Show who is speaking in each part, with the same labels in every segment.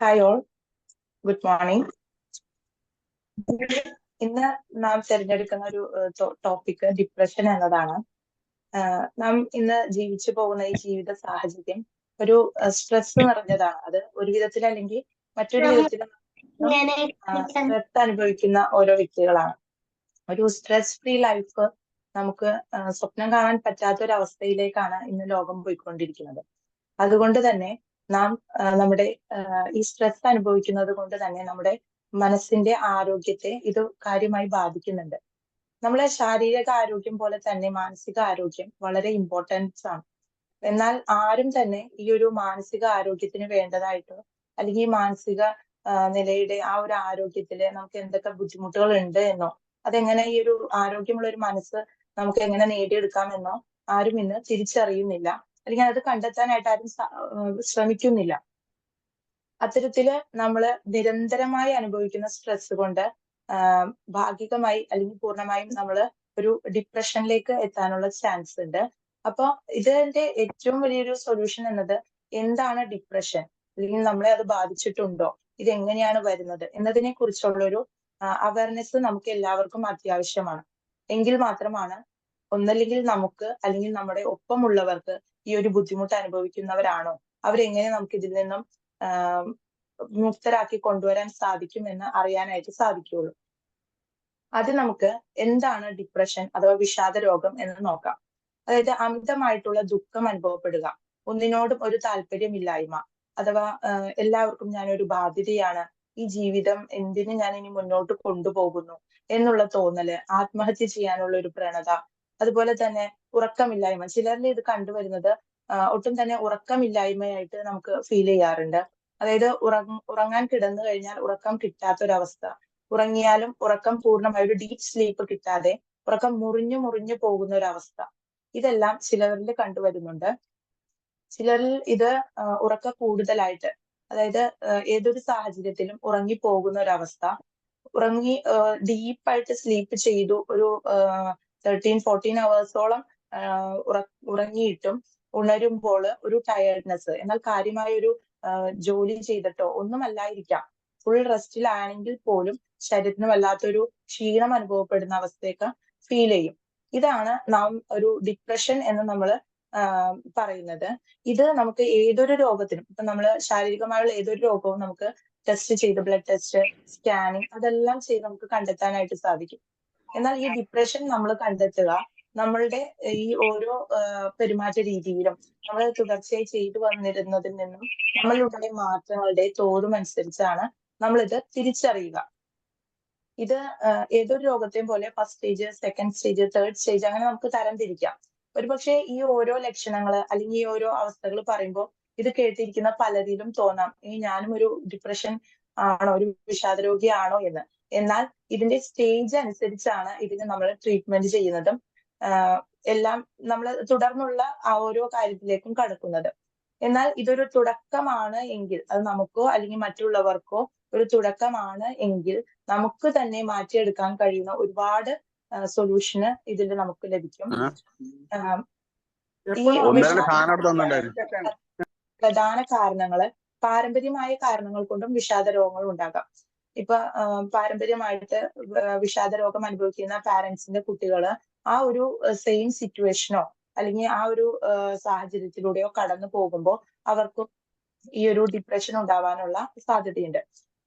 Speaker 1: Hi all good morning ഇന്ന് നാം തിരഞ്ഞെടുക്കുന്ന ഒരു ടോപ്പിക് ഡിപ്രഷൻ എന്നതാണ്. നാം ഇന്ന് ജീവിച്ചു പോകുന്ന ഈ ജീവിത സാഹചര്യം ഒരു സ്ട്രെസ് നിറഞ്ഞതാണ്. അത് ഒരു വിധത്തിൽ അല്ലെങ്കിൽ മറ്റൊരു വിധത്തിൽ സ്ട്രെസ് അനുഭവിക്കുന്ന ഓരോ വ്യക്തികളാണ്. ഒരു സ്ട്രെസ് ഫ്രീ ലൈഫ് നമുക്ക് സ്വപ്നം കാണാൻ പറ്റാത്ത ഒരു അവസ്ഥയിലേക്കാണ് ഇന്ന് ലോകം പോയിക്കൊണ്ടിരിക്കുന്നത്. അതുകൊണ്ട് തന്നെ നാം നമ്മുടെ ഈ സ്ട്രെസ് അനുഭവിക്കുന്നത് കൊണ്ട് തന്നെ നമ്മുടെ മനസ്സിന്റെ ആരോഗ്യത്തെ ഇത് കാര്യമായി ബാധിക്കുന്നുണ്ട്. നമ്മളെ ശാരീരിക ആരോഗ്യം പോലെ തന്നെ മാനസിക ആരോഗ്യം വളരെ ഇമ്പോർട്ടൻസ് ആണ്. എന്നാൽ ആരും തന്നെ ഈ ഒരു മാനസിക ആരോഗ്യത്തിന് വേണ്ടതായിട്ടോ അല്ലെങ്കിൽ ഈ മാനസിക നിലയുടെ ആ ഒരു ആരോഗ്യത്തിൽ നമുക്ക് എന്തൊക്കെ ബുദ്ധിമുട്ടുകൾ ഉണ്ട് എന്നോ അതെങ്ങനെ ഈ ഒരു ആരോഗ്യമുള്ള ഒരു മനസ്സ് നമുക്ക് എങ്ങനെ നേടിയെടുക്കാമെന്നോ ആരും ഇന്ന് തിരിച്ചറിയുന്നില്ല. അല്ലെങ്കിൽ അത് കണ്ടെത്താനായിട്ട് ആരും ശ്രമിക്കുന്നില്ല. അത്തരത്തിൽ നമ്മൾ നിരന്തരമായി അനുഭവിക്കുന്ന സ്ട്രെസ് കൊണ്ട് ഭാഗികമായി അല്ലെങ്കിൽ പൂർണമായും നമ്മൾ ഒരു ഡിപ്രഷനിലേക്ക് എത്താനുള്ള ചാൻസ് ഉണ്ട്. അപ്പൊ ഇതിന്റെ ഏറ്റവും വലിയൊരു സൊല്യൂഷൻ എന്നത് എന്താണ് ഡിപ്രഷൻ അല്ലെങ്കിൽ നമ്മളെ അത് ബാധിച്ചിട്ടുണ്ടോ? ഇത് എങ്ങനെയാണ് വരുന്നത്? എന്നതിനെ കുറിച്ചുള്ള ഒരു അവയർനെസ് നമുക്ക് എല്ലാവർക്കും അത്യാവശ്യമാണ്. എങ്കിൽ മാത്രമാണ് ഒന്നല്ലെങ്കിൽ നമുക്ക് അല്ലെങ്കിൽ നമ്മുടെ ഒപ്പമുള്ളവർക്ക് ഈ ഒരു ബുദ്ധിമുട്ട് അനുഭവിക്കുന്നവരാണോ? അവരെങ്ങനെ നമുക്ക് ഇതിൽ നിന്നും മുക്തരാക്കി കൊണ്ടുവരാൻ സാധിക്കും എന്ന് അറിയാനായിട്ട് സാധിക്കുകയുള്ളൂ അത് നമുക്ക് എന്താണ് ഡിപ്രഷൻ അഥവാ വിഷാദ രോഗം എന്ന് നോക്കാം. അതായത് അമിതമായിട്ടുള്ള ദുഃഖം അനുഭവപ്പെടുക ഒന്നിനോടും ഒരു താല്പര്യമില്ലായ്മ അഥവാ എല്ലാവർക്കും ഞാൻ ഒരു ബാധ്യതയാണ് ഈ ജീവിതം എന്തിന് ഞാൻ ഇനി മുന്നോട്ട് കൊണ്ടുപോകുന്നു എന്നുള്ള തോന്നൽ ആത്മഹത്യ ചെയ്യാനുള്ള ഒരു പ്രവണത അതുപോലെ തന്നെ ഉറക്കമില്ലായ്മ. ചിലരിൽ ഇത് കണ്ടുവരുന്നത് ഒട്ടും തന്നെ ഉറക്കമില്ലായ്മയായിട്ട് നമുക്ക് ഫീൽ ചെയ്യാറുണ്ട്. അതായത് ഉറങ്ങാൻ കിടന്നു കഴിഞ്ഞാൽ ഉറക്കം കിട്ടാത്തൊരവസ്ഥ. ഉറങ്ങിയാലും ഉറക്കം പൂർണമായ ഒരു ഡീപ്പ് സ്ലീപ്പ് കിട്ടാതെ ഉറക്കം മുറിഞ്ഞു മുറിഞ്ഞു പോകുന്ന ഒരു അവസ്ഥ ഇതെല്ലാം ചിലരിൽ കണ്ടുവരുന്നുണ്ട്. ചിലരിൽ ഇത് ഉറക്ക കൂടുതലായിട്ട് അതായത് ഏതൊരു സാഹചര്യത്തിലും ഉറങ്ങി പോകുന്ന ഒരു അവസ്ഥ ഉറങ്ങി ഡീപ്പായിട്ട് സ്ലീപ്പ് ചെയ്തു ഒരു തേർട്ടീൻ ഫോർട്ടീൻ അവേഴ്സോളം ഉറങ്ങിയിട്ടും ഉണരുമ്പോൾ ഒരു ടയർഡ്നെസ് എന്നാൽ കാര്യമായ ഒരു ജോലി ചെയ്തിട്ടോ ഒന്നുമല്ലായിരിക്കാം. ഫുൾ റെസ്റ്റിലാണെങ്കിൽ പോലും ശരീരത്തിന് വല്ലാത്തൊരു ക്ഷീണം അനുഭവപ്പെടുന്ന അവസ്ഥയൊക്കെ ഫീൽ ചെയ്യും. ഇതാണ് നാം ഒരു ഡിപ്രഷൻ എന്ന് നമ്മൾ പറയുന്നത്. ഇത് നമുക്ക് ഏതൊരു രോഗത്തിനും ഇപ്പൊ നമ്മൾ ശാരീരികമായുള്ള ഏതൊരു രോഗവും നമുക്ക് ടെസ്റ്റ് ചെയ്ത് ബ്ലഡ് ടെസ്റ്റ് സ്കാനിങ് അതെല്ലാം ചെയ്ത് നമുക്ക് കണ്ടെത്താനായിട്ട് സാധിക്കും. എന്നാൽ ഈ ഡിപ്രഷൻ നമ്മൾ കണ്ടെത്തുക നമ്മളുടെ ഈ ഓരോ പെരുമാറ്റ രീതിയിലും നമ്മൾ തുടർച്ചയായി ചെയ്തു വന്നിരുന്നതിൽ നിന്നും നമ്മളുടെ മാറ്റങ്ങളുടെ തോതും അനുസരിച്ചാണ് നമ്മളിത് തിരിച്ചറിയുക. ഇത് ഏതൊരു രോഗത്തെയും പോലെ first stage second stage third stage അങ്ങനെ നമുക്ക് തരം തരംതിരിക്കാം. ഒരുപക്ഷെ ഈ ഓരോ ലക്ഷണങ്ങൾ അല്ലെങ്കിൽ ഈ ഓരോ അവസ്ഥകൾ പറയുമ്പോൾ ഇത് കേട്ടിരിക്കുന്ന പലരിലും തോന്നാം. ഈ ഞാനും ഒരു ഡിപ്രഷൻ ആണോ ഒരു വിഷാദ രോഗിയാണോ എന്ന്. എന്നാൽ ഇതിന്റെ സ്റ്റേജ് അനുസരിച്ചാണ് ഇതിന് നമ്മൾ ട്രീറ്റ്മെന്റ് ചെയ്യുന്നതും എല്ലാം നമ്മൾ തുടർന്നുള്ള ആ ഓരോ കാര്യത്തിലേക്കും കടക്കുന്നത്. എന്നാൽ ഇതൊരു തുടക്കമാണ് എങ്കിൽ അത് നമുക്കോ അല്ലെങ്കിൽ മറ്റുള്ളവർക്കോ ഒരു തുടക്കമാണ് എങ്കിൽ നമുക്ക് തന്നെ മാറ്റിയെടുക്കാൻ കഴിയുന്ന ഒരുപാട് സൊല്യൂഷന് ഇതിൽ നമുക്ക് ലഭിക്കും. ഈ പ്രധാന കാരണങ്ങൾ പാരമ്പര്യമായ കാരണങ്ങൾ കൊണ്ടും വിഷാദ രോഗങ്ങൾ ഉണ്ടാകാം. ഇപ്പൊ പാരമ്പര്യമായിട്ട് വിഷാദ രോഗം അനുഭവിക്കുന്ന പാരന്റ്സിന്റെ കുട്ടികൾ ആ ഒരു സെയിം സിറ്റുവേഷനോ അല്ലെങ്കിൽ ആ ഒരു സാഹചര്യത്തിലൂടെയോ കടന്നു പോകുമ്പോൾ അവർക്കും ഈ ഒരു ഡിപ്രഷൻ ഉണ്ടാവാനുള്ള സാധ്യതയുണ്ട്.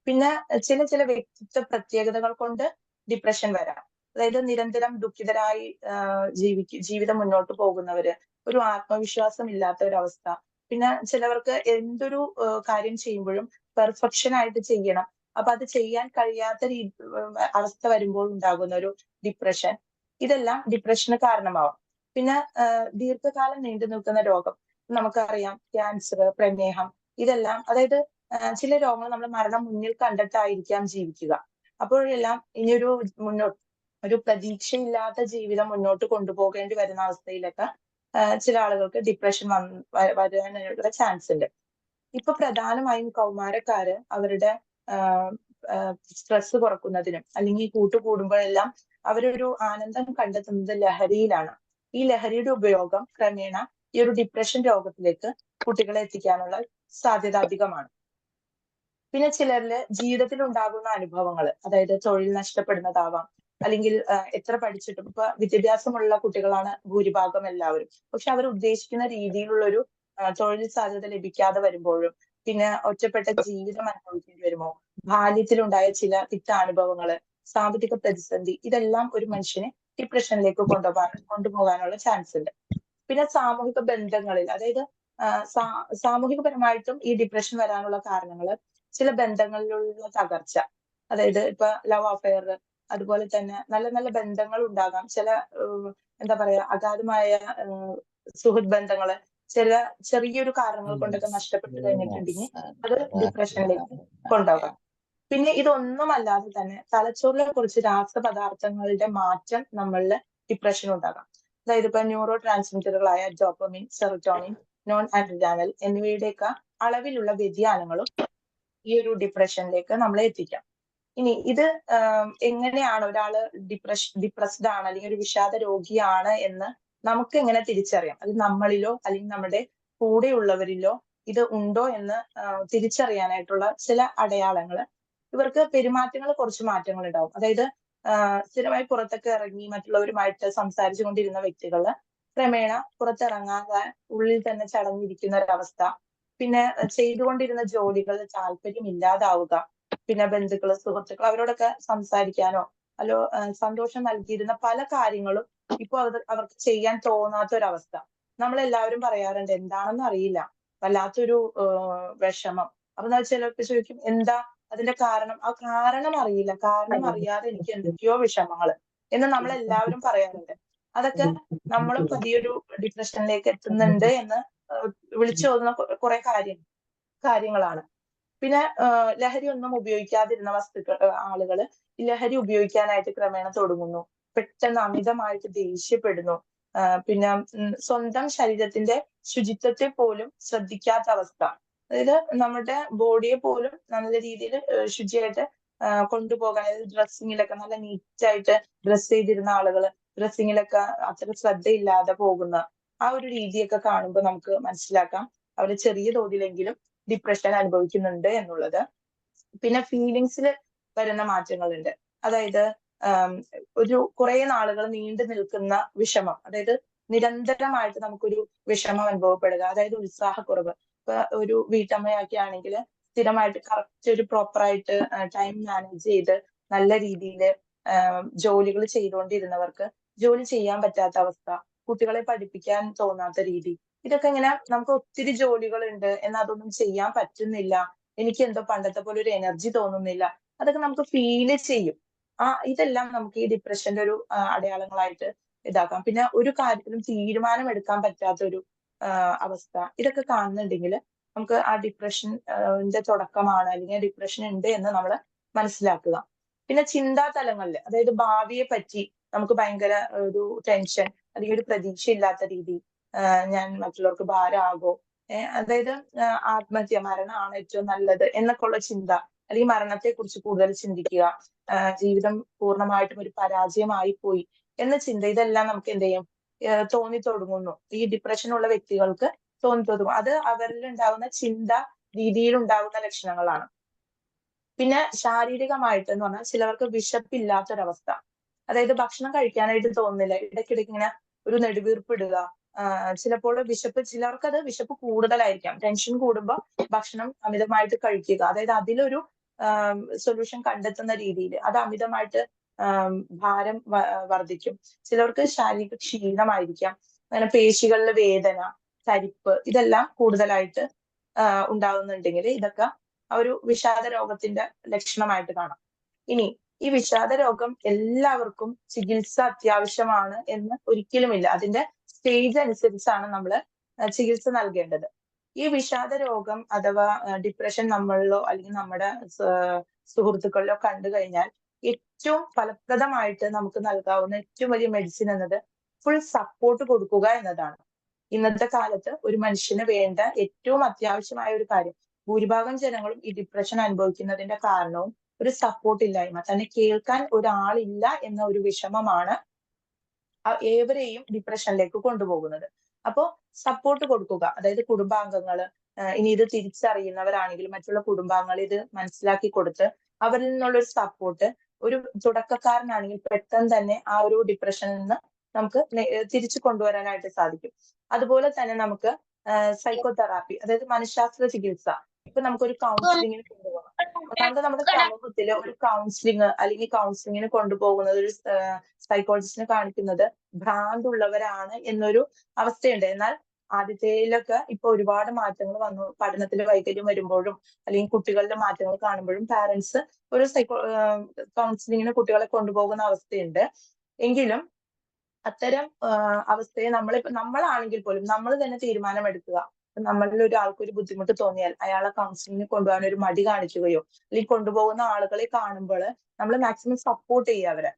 Speaker 1: പിന്നെ ചില ചില വ്യക്തിത്വ പ്രത്യേകതകൾ കൊണ്ട് ഡിപ്രഷൻ വരാം. അതായത് നിരന്തരം ദുഃഖിതരായി ജീവിക്കും ജീവിതം മുന്നോട്ട് പോകുന്നവര് ഒരു ആത്മവിശ്വാസം ഇല്ലാത്ത ഒരു അവസ്ഥ. പിന്നെ ചിലവർക്ക് എന്തൊരു കാര്യം ചെയ്യുമ്പോഴും പെർഫെക്ഷൻ ആയിട്ട് ചെയ്യണം. അപ്പൊ അത് ചെയ്യാൻ കഴിയാത്ത രീതി അവസ്ഥ വരുമ്പോൾ ഉണ്ടാകുന്ന ഒരു ഡിപ്രഷൻ ഇതെല്ലാം ഡിപ്രഷന് കാരണമാവാം. പിന്നെ ദീർഘകാലം നീണ്ടു നിൽക്കുന്ന രോഗം നമുക്കറിയാം ക്യാൻസർ പ്രമേഹം ഇതെല്ലാം അതായത് ചില രോഗങ്ങൾ നമ്മൾ മരണം മുന്നിൽ കണ്ടിട്ടായിരിക്കാം ജീവിക്കുക. അപ്പോഴെല്ലാം ഇനിയൊരു മുന്നോട്ട് ഒരു പ്രതീക്ഷയില്ലാത്ത ജീവിതം മുന്നോട്ട് കൊണ്ടുപോകേണ്ടി വരുന്ന അവസ്ഥയിലൊക്കെ ചില ആളുകൾക്ക് ഡിപ്രഷൻ വരാനുള്ള ചാൻസ് ഉണ്ട്. ഇപ്പൊ പ്രധാനമായും കൗമാരക്കാര് അവരുടെ സ്ട്രെസ് കുറക്കുന്നതിനും അല്ലെങ്കിൽ കൂട്ടുകൂടുമ്പോഴെല്ലാം അവരൊരു ആനന്ദം കണ്ടെത്തുന്നത് ലഹരിയിലാണ്. ഈ ലഹരിയുടെ ഉപയോഗം ക്രമേണ ഈ ഒരു ഡിപ്രഷൻ രോഗത്തിലേക്ക് കുട്ടികളെ എത്തിക്കാനുള്ള സാധ്യത അധികമാണ്. പിന്നെ ചിലരിൽ ജീവിതത്തിൽ ഉണ്ടാകുന്ന അനുഭവങ്ങൾ അതായത് തൊഴിൽ നഷ്ടപ്പെടുന്നതാവാം അല്ലെങ്കിൽ എത്ര പഠിച്ചിട്ടും ഇപ്പൊ വിദ്യാഭ്യാസമുള്ള കുട്ടികളാണ് ഭൂരിഭാഗം എല്ലാവരും. പക്ഷെ അവർ ഉദ്ദേശിക്കുന്ന രീതിയിലുള്ള ഒരു തൊഴിൽ സാധ്യത ലഭിക്കാതെ വരുമ്പോഴും പിന്നെ ഒറ്റപ്പെട്ട ജീവിതം അനുഭവിക്കേണ്ടി വരുമോ? ബാല്യത്തിലുണ്ടായ ചില തിക്താനുഭവങ്ങൾ സാമ്പത്തിക പ്രതിസന്ധി ഇതെല്ലാം ഒരു മനുഷ്യനെ ഡിപ്രഷനിലേക്ക് കൊണ്ടുപോകാൻ കൊണ്ടുപോകാനുള്ള ചാൻസ് ഉണ്ട്. പിന്നെ സാമൂഹിക ബന്ധങ്ങളിൽ അതായത് സാമൂഹികപരമായിട്ടും ഈ ഡിപ്രഷൻ വരാനുള്ള കാരണങ്ങൾ ചില ബന്ധങ്ങളിലുള്ള തകർച്ച അതായത് ഇപ്പൊ ലവ് അഫെയർ അതുപോലെ തന്നെ നല്ല നല്ല ബന്ധങ്ങൾ ഉണ്ടാകാം. ചില എന്താ പറയാ അഗാധമായ സുഹൃത് ബന്ധങ്ങൾ ചില ചെറിയൊരു കാരണങ്ങൾ കൊണ്ടൊക്കെ നഷ്ടപ്പെട്ടു കഴിഞ്ഞിട്ടുണ്ടെങ്കിൽ അത് ഡിപ്രഷനിലേക്ക് കൊണ്ടുപോകാം. പിന്നെ ഇതൊന്നും അല്ലാതെ തന്നെ തലച്ചോറിനെ കുറിച്ച് രാസപദാർത്ഥങ്ങളുടെ മാറ്റം നമ്മളിൽ ഡിപ്രഷൻ ഉണ്ടാകാം അതായത് ഇപ്പൊ ന്യൂറോ ട്രാൻസ്മിറ്ററുകളായ ഡോപ്പമിൻ സെറോട്ടോണിൻ നോൺ ആൻഡ്രിജാനൽ എന്നിവയുടെയൊക്കെ അളവിലുള്ള വ്യതിയാനങ്ങളും ഈ ഒരു ഡിപ്രഷനിലേക്ക് നമ്മളെ എത്തിക്കാം. ഇനി ഇത് എങ്ങനെയാണ് ഒരാൾ ഡിപ്രഷ് ഡിപ്രസ്ഡ് ആണ് അല്ലെങ്കിൽ ഒരു വിഷാദ രോഗിയാണ് എന്ന് നമുക്ക് എങ്ങനെ തിരിച്ചറിയാം? അത് നമ്മളിലോ അല്ലെങ്കിൽ നമ്മുടെ കൂടെയുള്ളവരിലോ ഇത് ഉണ്ടോ എന്ന് തിരിച്ചറിയാനായിട്ടുള്ള ചില അടയാളങ്ങൾ ഇവർക്ക് പെരുമാറ്റങ്ങൾ കുറച്ച് മാറ്റങ്ങൾ ഉണ്ടാവും. അതായത് സ്ഥിരമായി പുറത്തൊക്കെ ഇറങ്ങി മറ്റുള്ളവരുമായിട്ട് സംസാരിച്ചു കൊണ്ടിരുന്ന വ്യക്തികൾ ക്രമേണ പുറത്തിറങ്ങാതെ ഉള്ളിൽ തന്നെ ചടഞ്ഞിരിക്കുന്ന ഒരവസ്ഥ. പിന്നെ ചെയ്തുകൊണ്ടിരുന്ന ജോലികൾ താല്പര്യം ഇല്ലാതാവുക. പിന്നെ ബന്ധുക്കൾ സുഹൃത്തുക്കൾ അവരോടൊക്കെ സംസാരിക്കാനോ അല്ലോ സന്തോഷം നൽകിയിരുന്ന പല കാര്യങ്ങളും ഇപ്പൊ അവർ അവർക്ക് ചെയ്യാൻ തോന്നാത്ത ഒരവസ്ഥ നമ്മളെല്ലാവരും പറയാറുണ്ട് എന്താണെന്ന് അറിയില്ല. വല്ലാത്തൊരു വിഷമം. അപ്പൊ ചിലർക്ക് ചോദിക്കും എന്താ അതിന്റെ കാരണം ആ കാരണം അറിയില്ല. കാരണം അറിയാതെ എനിക്ക് എന്തൊക്കെയോ വിഷമങ്ങൾ എന്ന് നമ്മൾ എല്ലാവരും പറയാറുണ്ട്. അതൊക്കെ നമ്മൾ പുതിയൊരു ഡിപ്രഷനിലേക്ക് എത്തുന്നുണ്ട് എന്ന് വിളിച്ചു തോന്നുന്ന കുറെ കാര്യം കാര്യങ്ങളാണ്. പിന്നെ ലഹരി ഒന്നും ഉപയോഗിക്കാതിരുന്ന വസ്തുക്കൾ ആളുകൾ ലഹരി ഉപയോഗിക്കാനായിട്ട് ക്രമേണ തുടങ്ങുന്നു. പെട്ടെന്ന് അമിതമായിട്ട് ദേഷ്യപ്പെടുന്നു. പിന്നെ സ്വന്തം ശരീരത്തിന്റെ ശുചിത്വത്തെ പോലും ശ്രദ്ധിക്കാത്ത അവസ്ഥ. അതായത് നമ്മുടെ ബോഡിയെ പോലും നല്ല രീതിയിൽ ശുചിയായിട്ട് കൊണ്ടുപോകാൻ അതായത് ഡ്രസ്സിങ്ങിലൊക്കെ നല്ല നീറ്റായിട്ട് ഡ്രസ് ചെയ്തിരുന്ന ആളുകൾ ഡ്രസ്സിങ്ങിലൊക്കെ അത്ര ശ്രദ്ധയില്ലാതെ പോകുന്ന ആ ഒരു രീതിയൊക്കെ കാണുമ്പോൾ നമുക്ക് മനസ്സിലാക്കാം. അവർ ചെറിയ തോതിലെങ്കിലും ഡിപ്രഷൻ അനുഭവിക്കുന്നുണ്ട് എന്നുള്ളത്. പിന്നെ ഫീലിങ്സിൽ വരുന്ന മാറ്റങ്ങളുണ്ട്. അതായത് ഒരു കുറെ നാളുകൾ നീണ്ടു നിൽക്കുന്ന വിഷമം അതായത് നിരന്തരമായിട്ട് നമുക്കൊരു വിഷമം അനുഭവപ്പെടുക അതായത് ഉത്സാഹക്കുറവ്. ഒരു വീട്ടമ്മയൊക്കെ ആണെങ്കിൽ സ്ഥിരമായിട്ട് കറക്റ്റ് ഒരു പ്രോപ്പറായിട്ട് ടൈം മാനേജ് ചെയ്ത് നല്ല രീതിയിൽ ജോലികൾ ചെയ്തുകൊണ്ടിരുന്നവർക്ക് ജോലി ചെയ്യാൻ പറ്റാത്ത അവസ്ഥ കുട്ടികളെ പഠിപ്പിക്കാൻ തോന്നാത്ത രീതി ഇതൊക്കെ ഇങ്ങനെ നമുക്ക് ഒത്തിരി ജോലികളുണ്ട് എന്നാൽ അതൊന്നും ചെയ്യാൻ പറ്റുന്നില്ല. എനിക്ക് എന്തോ പണ്ടത്തെ പോലെ ഒരു എനർജി തോന്നുന്നില്ല. അതൊക്കെ നമുക്ക് ഫീൽ ചെയ്യും. ആ ഇതെല്ലാം നമുക്ക് ഈ ഡിപ്രഷന്റെ ഒരു അടയാളങ്ങളായിട്ട് ഇതാക്കാം. പിന്നെ ഒരു കാര്യത്തിലും തീരുമാനം എടുക്കാൻ പറ്റാത്ത ഒരു അവസ്ഥ. ഇതൊക്കെ കാണുന്നുണ്ടെങ്കിൽ നമുക്ക് ആ ഡിപ്രഷന്റെ തുടക്കമാണ്. അല്ലെങ്കിൽ ഡിപ്രഷൻ ഉണ്ട് എന്ന് നമ്മൾ മനസ്സിലാക്കുക. പിന്നെ ചിന്താ തലങ്ങളിൽ അതായത് ഭാവിയെ പറ്റി നമുക്ക് ഭയങ്കര ഒരു ടെൻഷൻ അല്ലെങ്കിൽ ഒരു പ്രതീക്ഷ ഇല്ലാത്ത രീതി ഞാൻ മറ്റുള്ളവർക്ക് ഭാരമാകോ അതായത് ആത്മഹത്യ മരണമാണ് ഏറ്റവും നല്ലത് എന്നൊക്കെ ഉള്ള ചിന്ത. അല്ലെങ്കിൽ മരണത്തെ കുറിച്ച് കൂടുതൽ ചിന്തിക്കുക. ജീവിതം പൂർണമായിട്ടും ഒരു പരാജയമായി പോയി എന്ന ചിന്ത. ഇതെല്ലാം നമുക്ക് എന്ത് ചെയ്യും? തോന്നി തുടങ്ങുന്നു. ഈ ഡിപ്രഷൻ ഉള്ള വ്യക്തികൾക്ക് തോന്നി തുടങ്ങും അത് അവരിൽ ഉണ്ടാകുന്ന ചിന്ത രീതിയിൽ ഉണ്ടാകുന്ന ലക്ഷണങ്ങളാണ്. പിന്നെ ശാരീരികമായിട്ട് എന്ന് പറഞ്ഞാൽ ചിലവർക്ക് വിശപ്പില്ലാത്തൊരവസ്ഥ. അതായത് ഭക്ഷണം കഴിക്കാനായിട്ട് തോന്നുന്നില്ല. ഇടയ്ക്കിടയ്ക്ക് ഇങ്ങനെ ഒരു നെടുവീർപ്പിടുക ചിലപ്പോൾ വിശപ്പ് ചിലർക്ക് അത് വിശപ്പ് കൂടുതലായിരിക്കാം. ടെൻഷൻ കൂടുമ്പോൾ ഭക്ഷണം അമിതമായിട്ട് കഴിക്കുക. അതായത് അതിലൊരു സൊല്യൂഷൻ കണ്ടെത്തുന്ന രീതിയിൽ. അത് അമിതമായിട്ട് ഭാരം വർദ്ധിക്കും. ചിലർക്ക് ശാരീരിക ക്ഷീണമായിരിക്കാം. അങ്ങനെ പേശികളിലെ വേദന തരിപ്പ് ഇതെല്ലാം കൂടുതലായിട്ട് ഉണ്ടാകുന്നുണ്ടെങ്കിൽ ഇതൊക്കെ ഒരു വിഷാദ രോഗത്തിന്റെ ലക്ഷണമായിട്ട് കാണാം. ഇനി ഈ വിഷാദ രോഗം എല്ലാവർക്കും ചികിത്സ അത്യാവശ്യമാണ് എന്ന് ഒരിക്കലുമില്ല. അതിന്റെ സ്റ്റേജ് അനുസരിച്ചാണ് നമ്മൾ ചികിത്സ നൽകേണ്ടത്. ഈ വിഷാദ രോഗം അഥവാ ഡിപ്രഷൻ നമ്മളിലോ അല്ലെങ്കിൽ നമ്മുടെ സുഹൃത്തുക്കളിലോ കണ്ടു കഴിഞ്ഞാൽ ഏറ്റവും ഫലപ്രദമായിട്ട് നമുക്ക് നൽകാവുന്ന ഏറ്റവും വലിയ മെഡിസിൻ എന്നത് ഫുൾ സപ്പോർട്ട് കൊടുക്കുക എന്നതാണ്. ഇന്നത്തെ കാലത്ത് ഒരു മനുഷ്യന് വേണ്ട ഏറ്റവും അത്യാവശ്യമായ ഒരു കാര്യം ഭൂരിഭാഗം ജനങ്ങളും ഈ ഡിപ്രഷൻ അനുഭവിക്കുന്നതിന്റെ കാരണവും ഒരു സപ്പോർട്ട് ഇല്ലായ്മ തന്നെ കേൾക്കാൻ ഒരാളില്ല എന്ന ഒരു വിഷമമാണ് ഏവരെയും ഡിപ്രഷനിലേക്ക് കൊണ്ടുപോകുന്നത്. അപ്പോ സപ്പോർട്ട് കൊടുക്കുക അതായത് കുടുംബാംഗങ്ങൾ ഇനി ഇത് തിരിച്ചറിയുന്നവരാണെങ്കിൽ മറ്റുള്ള കുടുംബാംഗങ്ങൾ ഇത് മനസ്സിലാക്കി കൊടുത്ത് അവരിൽ നിന്നുള്ള ഒരു സപ്പോർട്ട് ഒരു തുടക്കക്കാരനാണെങ്കിൽ പെട്ടെന്ന് തന്നെ ആ ഒരു ഡിപ്രഷനിൽ നിന്ന് നമുക്ക് തിരിച്ചു കൊണ്ടുവരാനായിട്ട് സാധിക്കും. അതുപോലെ തന്നെ നമുക്ക് സൈക്കോതെറാപ്പി അതായത് മനഃശാസ്ത്ര ചികിത്സ. ഇപ്പൊ നമുക്കൊരു കൗൺസിലിങ്ങിന് കൊണ്ടുപോകാം. ഒന്നാമത് നമ്മുടെ സമൂഹത്തിൽ ഒരു കൗൺസിലിംഗ് അല്ലെങ്കിൽ കൗൺസിലിങ്ങിന് കൊണ്ടുപോകുന്നത് ഒരു സൈക്കോളജിസ്റ്റിനെ കാണിക്കുന്നത് ഭ്രാന്തുള്ളവരാണ് എന്നൊരു അവസ്ഥയുണ്ട്. എന്നാൽ ആദ്യത്തേലൊക്കെ ഇപ്പൊ ഒരുപാട് മാറ്റങ്ങൾ വന്നു. പഠനത്തിൽ വൈകല്യം വരുമ്പോഴും അല്ലെങ്കിൽ കുട്ടികളുടെ മാറ്റങ്ങൾ കാണുമ്പോഴും പാരന്റ്സ് ഒരു സൈക്കോ കൗൺസിലിങ്ങിന് കുട്ടികളെ കൊണ്ടുപോകുന്ന അവസ്ഥയുണ്ട്. എങ്കിലും അത്തരം അവസ്ഥയെ നമ്മൾ നമ്മളാണെങ്കിൽ പോലും നമ്മൾ തന്നെ തീരുമാനമെടുക്കുക. നമ്മളിൽ ഒരാൾക്ക് ഒരു ബുദ്ധിമുട്ട് തോന്നിയാൽ അയാളെ കൗൺസിലിങ്ങിന് കൊണ്ടുപോകാൻ ഒരു മടി കാണിക്കുകയോ അല്ലെങ്കിൽ കൊണ്ടുപോകുന്ന ആളുകളെ കാണുമ്പോൾ നമ്മൾ മാക്സിമം സപ്പോർട്ട് ചെയ്യുക അവരെ.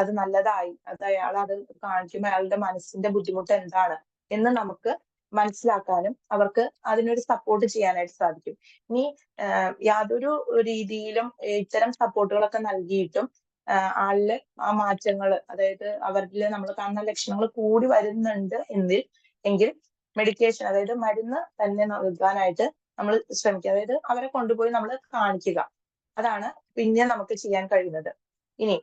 Speaker 1: അത് നല്ലതായി. അത് അയാൾ അത് കാണിക്കുമ്പോൾ അയാളുടെ മനസ്സിന്റെ ബുദ്ധിമുട്ട് എന്താണ്? എന്ന് നമുക്ക് മനസ്സിലാക്കാനും അവർക്ക് അതിനൊരു സപ്പോർട്ട് ചെയ്യാനായിട്ട് സാധിക്കും. ഇനി യാതൊരു രീതിയിലും ഇത്തരം സപ്പോർട്ടുകളൊക്കെ നൽകിയിട്ടും ആളിൽ ആ മാറ്റങ്ങൾ അതായത് അവരിൽ നമ്മൾ കാണുന്ന ലക്ഷണങ്ങൾ കൂടി വരുന്നുണ്ട് എന്നിൽ എങ്കിൽ മെഡിക്കേഷൻ അതായത് മരുന്ന് തന്നെ നൽകാനായിട്ട് നമ്മൾ ശ്രമിക്കുക. അതായത് അവരെ കൊണ്ടുപോയി നമ്മൾ കാണിക്കുക. അതാണ് പിന്നെ നമുക്ക് ചെയ്യാൻ കഴിയുന്നത്. ഇനി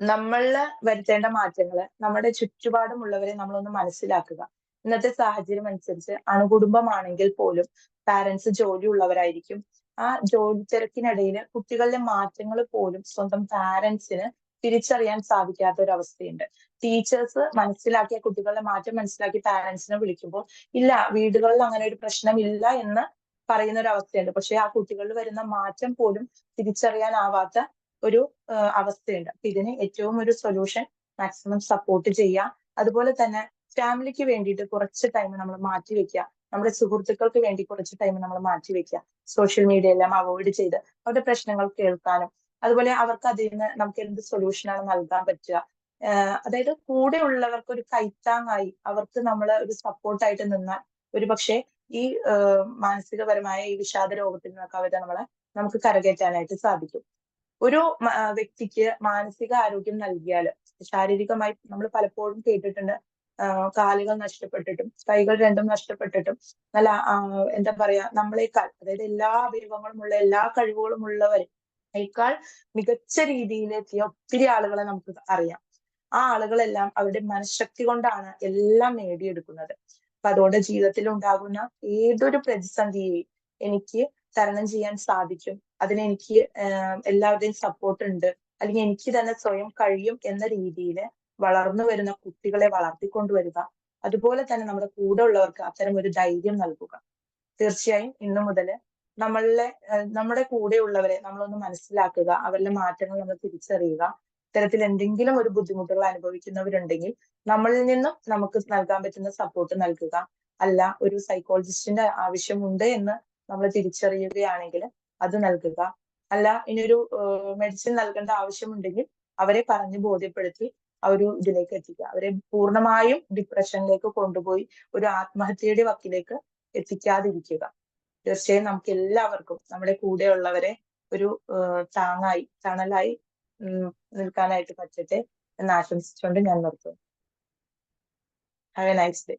Speaker 1: നമ്മളിൽ വരുത്തേണ്ട മാറ്റങ്ങൾ നമ്മുടെ ചുറ്റുപാടുമുള്ളവരെ നമ്മളൊന്ന് മനസ്സിലാക്കുക. ഇന്നത്തെ സാഹചര്യം അനുസരിച്ച് അണുകുടുംബമാണെങ്കിൽ പോലും പാരന്റ്സ് ജോലി ഉള്ളവരായിരിക്കും. ആ ജോലി തിരക്കിനിടയിൽ കുട്ടികളുടെ മാറ്റങ്ങൾ പോലും സ്വന്തം പാരന്റ്സിന് തിരിച്ചറിയാൻ സാധിക്കാത്ത ഒരു അവസ്ഥയുണ്ട് ടീച്ചേഴ്സ് മനസ്സിലാക്കിയ കുട്ടികളുടെ മാറ്റം മനസ്സിലാക്കി പാരന്റ്സിനെ വിളിക്കുമ്പോൾ ഇല്ല വീടുകളിൽ അങ്ങനെ ഒരു പ്രശ്നമില്ല എന്ന് പറയുന്ന ഒരു അവസ്ഥയുണ്ട് പക്ഷെ ആ കുട്ടികളിൽ വരുന്ന മാറ്റം പോലും തിരിച്ചറിയാനാവാത്ത ഒരു അവസ്ഥയുണ്ട്. അപ്പൊ ഇതിന് ഏറ്റവും ഒരു സൊല്യൂഷൻ മാക്സിമം സപ്പോർട്ട് ചെയ്യുക അതുപോലെ തന്നെ ഫാമിലിക്ക് വേണ്ടിയിട്ട് കുറച്ച് ടൈം നമ്മൾ മാറ്റി വെക്കുക. നമ്മുടെ സുഹൃത്തുക്കൾക്ക് വേണ്ടി കുറച്ച് ടൈം നമ്മൾ മാറ്റി വെക്കുക. സോഷ്യൽ മീഡിയ എല്ലാം അവോയ്ഡ് ചെയ്ത് അവരുടെ പ്രശ്നങ്ങൾ കേൾക്കാനും അതുപോലെ അവർക്ക് അതിൽ നിന്ന് നമുക്ക് എന്ത് സൊല്യൂഷനാണ് നൽകാൻ പറ്റുക. അതായത് കൂടെ ഉള്ളവർക്ക് ഒരു കൈത്താങ്ങായി അവർക്ക് നമ്മൾ ഒരു സപ്പോർട്ടായിട്ട് നിന്നാൽ ഒരു പക്ഷേ ഈ മാനസികപരമായ ഈ വിഷാദ രോഗത്തിൽ നിന്നൊക്കെ അവരെ നമ്മളെ നമുക്ക് കരകയറ്റാനായിട്ട് സാധിക്കും. ഒരു വ്യക്തിക്ക് മാനസിക ആരോഗ്യം നൽകിയാൽ ശാരീരികമായി നമ്മൾ പലപ്പോഴും കേട്ടിട്ടുണ്ട് കാലുകൾ നഷ്ടപ്പെട്ടിട്ടും കൈകൾ രണ്ടും നഷ്ടപ്പെട്ടിട്ടും നല്ല എന്താ പറയാ നമ്മളെക്കാൾ അതായത് എല്ലാ അവയവങ്ങളുമുള്ള എല്ലാ കഴിവുകളും ഉള്ളവരെക്കാൾ മികച്ച രീതിയിലെത്തിയ ഒത്തിരി ആളുകളെ നമുക്ക് അറിയാം. ആ ആളുകളെല്ലാം അവരുടെ മനഃശക്തി കൊണ്ടാണ് എല്ലാം നേടിയെടുക്കുന്നത്. അപ്പൊ അതുകൊണ്ട് ജീവിതത്തിൽ ഉണ്ടാകുന്ന ഏതൊരു പ്രതിസന്ധിയെയും എനിക്ക് തരണം ചെയ്യാൻ സാധിക്കും. അതിന് എനിക്ക് എല്ലാവരുടെയും സപ്പോർട്ട് ഉണ്ട്. അല്ലെങ്കിൽ എനിക്ക് തന്നെ സ്വയം കഴിയും എന്ന രീതിയിൽ വളർന്നു വരുന്ന കുട്ടികളെ വളർത്തിക്കൊണ്ടുവരിക. അതുപോലെ തന്നെ നമ്മുടെ കൂടെ ഉള്ളവർക്ക് അത്തരം ഒരു ധൈര്യം നൽകുക. തീർച്ചയായും ഇന്നു മുതൽ നമ്മളിലെ നമ്മുടെ കൂടെയുള്ളവരെ നമ്മളൊന്ന് മനസ്സിലാക്കുക അവരിലെ മാറ്റങ്ങൾ നമ്മൾ തിരിച്ചറിയുക. ഇത്തരത്തിൽ എന്തെങ്കിലും ഒരു ബുദ്ധിമുട്ടുകൾ അനുഭവിക്കുന്നവരുണ്ടെങ്കിൽ നമ്മളിൽ നിന്നും നമുക്ക് നൽകാൻ പറ്റുന്ന സപ്പോർട്ട് നൽകുക. അല്ല ഒരു സൈക്കോളജിസ്റ്റിന്റെ ആവശ്യമുണ്ട് എന്ന് നമ്മൾ തിരിച്ചറിയുകയാണെങ്കിൽ അത് നൽകുക. അല്ല ഇനിയൊരു മെഡിസിൻ നൽകേണ്ട ആവശ്യമുണ്ടെങ്കിൽ അവരെ പറഞ്ഞു ബോധ്യപ്പെടുത്തി ആ ഒരു ഇതിലേക്ക് എത്തിക്കുക. അവരെ പൂർണമായും ഡിപ്രഷനിലേക്ക് കൊണ്ടുപോയി ഒരു ആത്മഹത്യയുടെ വക്കിലേക്ക് എത്തിക്കാതിരിക്കുക. തീർച്ചയായും നമുക്ക് എല്ലാവർക്കും നമ്മുടെ കൂടെയുള്ളവരെ ഒരു താങ്ങായി തണലായി നിൽക്കാനായിട്ട് പറ്റട്ടെ എന്ന് ആശംസിച്ചുകൊണ്ട് ഞാൻ നിർത്തുന്നു. Have A nice day